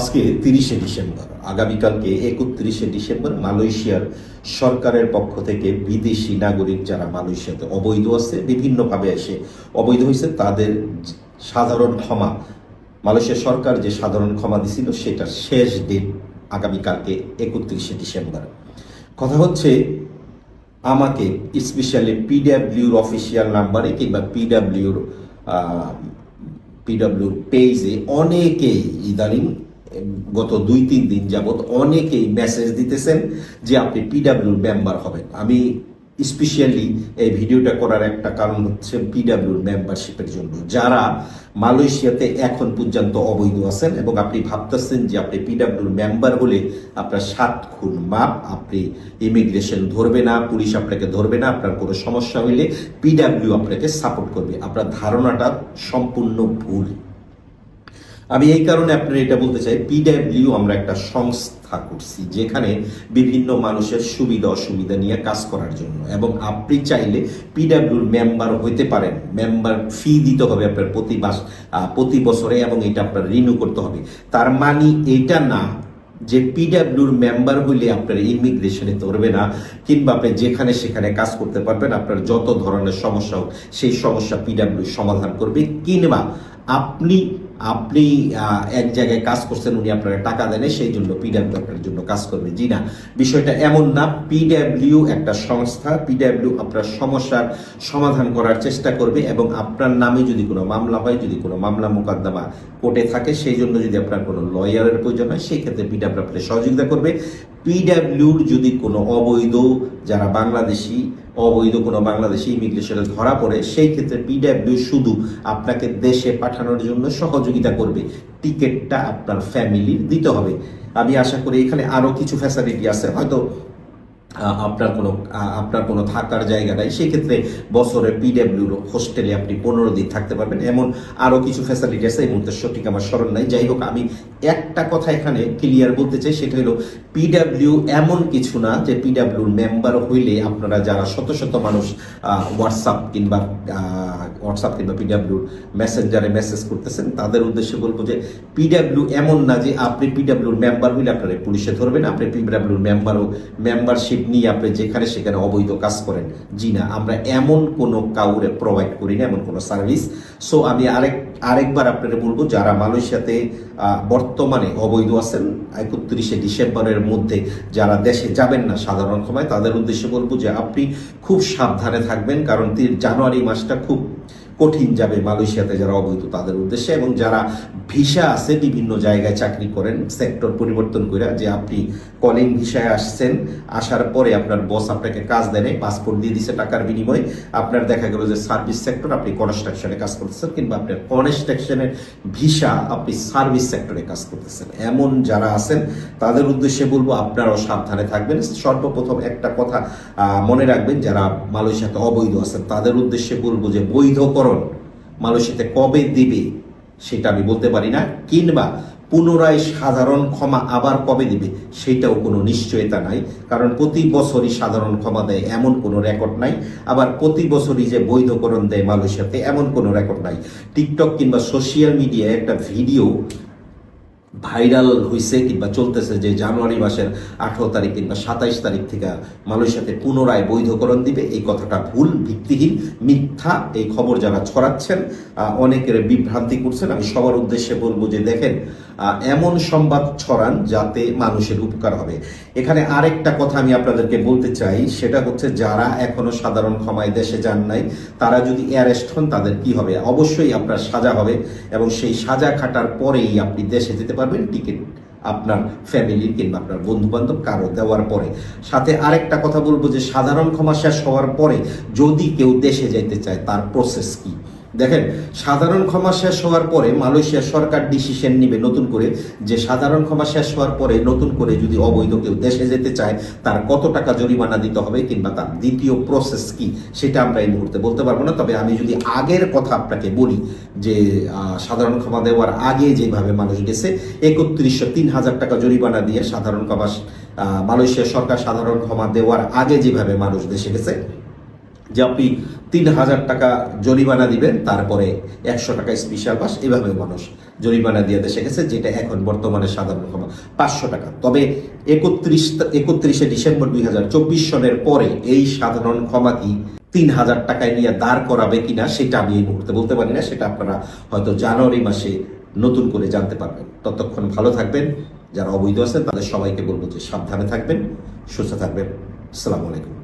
আজকে তিরিশে ডিসেম্বর, আগামীকালকে একত্রিশে ডিসেম্বর মালয়েশিয়ার সরকারের পক্ষ থেকে বিদেশি নাগরিক যারা মালয়েশিয়াতে অবৈধ আছে, বিভিন্নভাবে এসে অবৈধ হয়েছে, তাদের সাধারণ ক্ষমা, মালয়েশিয়া সরকার যে সাধারণ ক্ষমা দিছিল সেটার শেষ ডেট আগামীকালকে একত্রিশে ডিসেম্বর। কথা হচ্ছে, আমাকে স্পেশালি পিডাব্লিউর অফিসিয়াল নাম্বারে কিংবা পিডাব্লিউর পিডাব্লিউর পেজে অনেকেই ইদানিং গত দুই, তিন দিন যাবত অনেকেই মেসেজ দিতেছেন যে আপনি পিডাব্লিউর মেম্বার হবেন। আমি স্পেশালি এই ভিডিওটা করার একটা কারণ হচ্ছে পিডাব্লিউর মেম্বারশিপের জন্য। যারা মালয়েশিয়াতে এখন পর্যন্ত অবৈধ আছেন এবং আপনি ভাবতেছেন যে আপনি পিডাব্লিউর মেম্বার হলে আপনার সাত খুন মাপ, আপনি ইমিগ্রেশন ধরবে না, পুলিশ আপনাকে ধরবে না, আপনার কোনো সমস্যা হইলে পিডাব্লিউ আপনাকে সাপোর্ট করবে। আপনার ধারণাটা সম্পূর্ণ ভুল। আমি এই কারণে আপনার এটা বলতে চাই পিডাব্লিউ আমরা একটা সংস্থা করছি যেখানে বিভিন্ন মানুষের সুবিধা অসুবিধা নিয়ে কাজ করার জন্য। এবং আপনি চাইলে পিডাব্লিউর মেম্বার হইতে পারেন। মেম্বার ফি দিতে হবে আপনার প্রতি মাস প্রতি বছরে এবং এটা আপনার রিনিউ করতে হবে। তার মানে এটা না যে পিডাব্লিউর মেম্বার হইলে আপনার ইমিগ্রেশনে ধরবে না, কিংবা আপনি যেখানে সেখানে কাজ করতে পারবেন, আপনার যত ধরনের সমস্যা হোক, সেই সমস্যা পিডাব্লিউ সমাধান করবে। কিংবা আপনি আপনি এক জায়গায় কাজ করছেন, উনি আপনাকে টাকা দেন সেই জন্য পিডাব্লিউ আপনার জন্য কাজ করবে। জি না, বিষয়টা এমন না পিডাব্লিউ একটা সংস্থা পিডাব্লিউ আপনার সমস্যার সমাধান করার চেষ্টা করবে এবং আপনার নামে যদি কোনো মামলা হয়, যদি কোনো মামলা মোকদ্দমা কোর্টে থাকে, সেই জন্য যদি আপনার কোনো লয়ারের প্রয়োজন হয়, সেই ক্ষেত্রে পিডাব্লিউ আপনার সহযোগিতা করবে। পিডাব্লিউর যদি কোনো অবৈধ যারা বাংলাদেশি, অবৈধ কোনো বাংলাদেশি ইমিগ্রেশনে ধরা পড়ে, সেই ক্ষেত্রে পিডাব্লিউ শুধু আপনাকে দেশে পাঠানোর জন্য সহযোগিতা করবে। টিকিটটা আপনার ফ্যামিলির দিতে হবে। আমি আশা করি এখানে আরও কিছু ফ্যাসিলিটি আছে। হয়তো আপনার কোনো আপনার কোনো থাকার জায়গা নাই। সেক্ষেত্রে বছরে পিডাব্লিউর হোস্টেলে আপনি পনেরো দিন থাকতে পারবেন। এমন আরও কিছু ফ্যাসিলিটি আছে, এই মুহূর্তে সঠিক আমার স্মরণ নাই। যাই হোক, আমি একটা কথা এখানে ক্লিয়ার বলতে চাই, সেটা হলো পিডাব্লিউ এমন কিছু না যে পিডাব্লিউর মেম্বার হইলে আপনারা যারা শত শত মানুষ হোয়াটসঅ্যাপ কিংবা হোয়াটসঅ্যাপ কিংবা পিডাব্লিউর মেসেঞ্জারে মেসেজ করতেছেন, তাদের উদ্দেশ্যে বলব যে পিডাব্লিউ এমন না যে আপনি পিডাব্লিউর মেম্বার হইলে আপনারা পুলিশে ধরবেন, আপনি পিডাব্লিউর মেম্বারও মেম্বারশিপ নিয়ে আপনি যেখানে সেখানে অবৈধ কাজ করেন। জি না, আমরা এমন কোনো কাউরে প্রোভাইড করি না, এমন কোনো সার্ভিস সো আমি আরেক, আরেকবার আপনারা বলব, যারা মালয়েশিয়াতে বর্তমানে অবৈধ আছেন, একত্রিশে ডিসেম্বরের মধ্যে যারা দেশে যাবেন না সাধারণ সময়, তাদের উদ্দেশ্যে বলব যে আপনি খুব সাবধানে থাকবেন, কারণ জানুয়ারি মাসটা খুব কঠিন যাবে মালয়েশিয়াতে যারা অবৈধ তাদের উদ্দেশ্যে এবং যারা ভিসা আছে বিভিন্ন জায়গায় চাকরি করেন সেক্টর পরিবর্তন করে যে আপনি কলিং ভিসায় আসছেন, আসার পরে আপনার বস আপনাকে কাজ দেয় পাসপোর্ট দিয়ে দিছে টাকার বিনিময়ে, আপনার দেখা গেল যে সার্ভিস সেক্টর আপনি কনস্ট্রাকশনে কাজ করতেছেন কিংবা আপনার কনস্ট্রাকশনের ভিসা আপনি সার্ভিস সেক্টরে কাজ করতেছেন। এমন যারা আছেন, তাদের উদ্দেশ্যে বলব আপনারাও সাবধানে থাকবেন। সর্বপ্রথম একটা কথা মনে রাখবেন, যারা মালয়েশিয়াতে অবৈধ আছেন, তাদের উদ্দেশ্যে বলব যে বৈধকরণ মালয়েশিয়াতে কবে দিবে সেটা আমি বলতে পারি না, কিংবা পুনরায় সাধারণ ক্ষমা আবার কবে দিবে সেটাও কোনো নিশ্চয়তা নাই, কারণ প্রতি বছরই সাধারণ ক্ষমা দেয় এমন কোনো রেকর্ড নাই, আবার প্রতি বছরই যে বৈধকরণ দেয় মালয়েশিয়াতে এমন কোনো রেকর্ড নাই। টিকটক কিংবা সোশ্যাল মিডিয়ায় একটা ভিডিও ভাইরাল হয়েছে কিংবা চলতেছে যে জানুয়ারি মাসের আঠারো তারিখ কিংবা সাতাইশ তারিখ থেকে মালয়েশিয়াতে পুনরায় বৈধকরণ দিবে, এই কথাটা ভুল, ভিত্তিহীন, মিথ্যা, এই খবর যারা ছড়াচ্ছেন অনেকের বিভ্রান্তি করছেন। আমি সবার উদ্দেশ্যে বলব যে দেখেন এমন সংবাদ ছড়ান যাতে মানুষের উপকার হবে। এখানে আরেকটা কথা আমি আপনাদেরকে বলতে চাই, সেটা হচ্ছে যারা এখনও সাধারণ ক্ষমায় দেশে যান নাই, তারা যদি অ্যারেস্ট হন, তাদের কি হবে? অবশ্যই আপনার সাজা হবে এবং সেই সাজা খাটার পরেই আপনি দেশে যেতে পারবেন, টিকিট আপনার ফ্যামিলির কিংবা আপনার বন্ধু বান্ধব কারও দেওয়ার পরে। সাথে আরেকটা কথা বলব যে, সাধারণ ক্ষমা শেষ হওয়ার পরে যদি কেউ দেশে যাইতে চায়, তার প্রসেস কি? দেখেন, সাধারণ ক্ষমা শেষ হওয়ার পরে মালয়েশিয়া সরকার ডিসিশন নিবে নতুন করে যে সাধারণ ক্ষমা শেষ হওয়ার পরে নতুন করে যদি অবৈধ কেউ দেশে যেতে চায়, তার কত টাকা জরিমানা দিতে হবে কিংবা তার দ্বিতীয় প্রসেস কি, সেটা আমরা এই মুহূর্তে বলতে পারব না। তবে আমি যদি আগের কথা আপনাকে বলি যে সাধারণ ক্ষমা দেওয়ার আগে যেভাবে মানুষ গেছে, একত্রিশশো তিন হাজার টাকা জরিমানা দিয়ে সাধারণ ক্ষমা মালয়েশিয়া সরকার সাধারণ ক্ষমা দেওয়ার আগে যেভাবে মানুষ দেশে গেছে যে আপনি তিন হাজার টাকা জরিমানা দিবেন, তারপরে একশো টাকা স্পেশাল পাস এভাবে মানুষ জরিমানা দিয়ে দেশে গেছে, যেটা এখন বর্তমানে সাধারণ ক্ষমা। পাঁচশো টাকা। তবে একত্রিশ একত্রিশে ডিসেম্বর দুই হাজার চব্বিশ সনের পরে এই সাধারণ ক্ষমা কি তিন হাজার টাকায় নিয়ে দাঁড় করাবে কিনা, সেটা আমি এই মুহূর্তে বলতে পারি না, সেটা আপনারা হয়তো জানুয়ারি মাসে নতুন করে জানতে পারবেন। ততক্ষণ ভালো থাকবেন, যারা অবৈধ আছেন, তাদের সবাইকে বলব যে সাবধানে থাকবেন, সুস্থ থাকবেন। আসসালামু আলাইকুম।